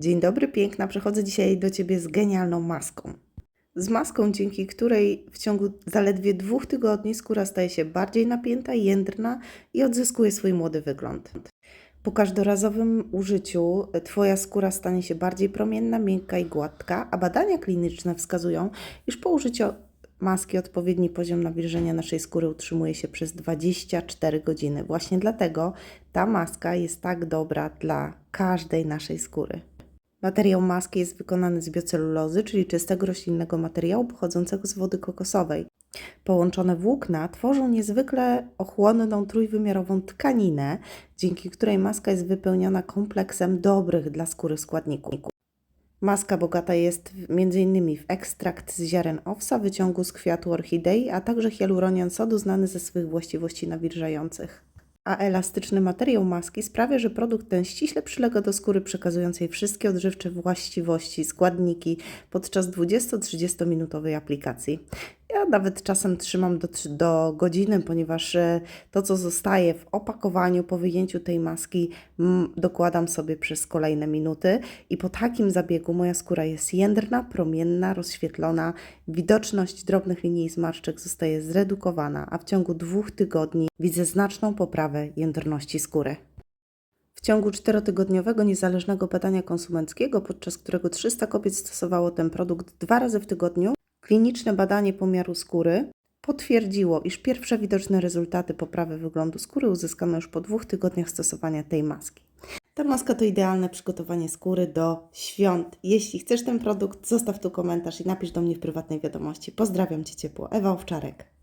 Dzień dobry, piękna. Przychodzę dzisiaj do Ciebie z genialną maską. Z maską, dzięki której w ciągu zaledwie dwóch tygodni skóra staje się bardziej napięta, jędrna i odzyskuje swój młody wygląd. Po każdorazowym użyciu Twoja skóra stanie się bardziej promienna, miękka i gładka, a badania kliniczne wskazują, iż po użyciu maski odpowiedni poziom nawilżenia naszej skóry utrzymuje się przez 24 godziny. Właśnie dlatego ta maska jest tak dobra dla każdej naszej skóry. Materiał maski jest wykonany z biocelulozy, czyli czystego roślinnego materiału pochodzącego z wody kokosowej. Połączone włókna tworzą niezwykle ochłonną trójwymiarową tkaninę, dzięki której maska jest wypełniona kompleksem dobrych dla skóry składników. Maska bogata jest m.in. w ekstrakt z ziaren owsa, wyciągu z kwiatu orchidei, a także hialuronian sodu znany ze swych właściwości nawilżających. A elastyczny materiał maski sprawia, że produkt ten ściśle przylega do skóry, przekazując jej wszystkie odżywcze właściwości, składniki podczas 20-30 minutowej aplikacji. Ja nawet czasem trzymam do, do godziny, ponieważ e, to, co zostaje w opakowaniu po wyjęciu tej maski, dokładam sobie przez kolejne minuty. I po takim zabiegu moja skóra jest jędrna, promienna, rozświetlona, widoczność drobnych linii zmarszczek zostaje zredukowana, a w ciągu dwóch tygodni widzę znaczną poprawę jędrności skóry. W ciągu czterotygodniowego niezależnego badania konsumenckiego, podczas którego 300 kobiet stosowało ten produkt dwa razy w tygodniu, kliniczne badanie pomiaru skóry potwierdziło, iż pierwsze widoczne rezultaty poprawy wyglądu skóry uzyskano już po dwóch tygodniach stosowania tej maski. Ta maska to idealne przygotowanie skóry do świąt. Jeśli chcesz ten produkt, zostaw tu komentarz i napisz do mnie w prywatnej wiadomości. Pozdrawiam Cię ciepło. Ewa Owczarek.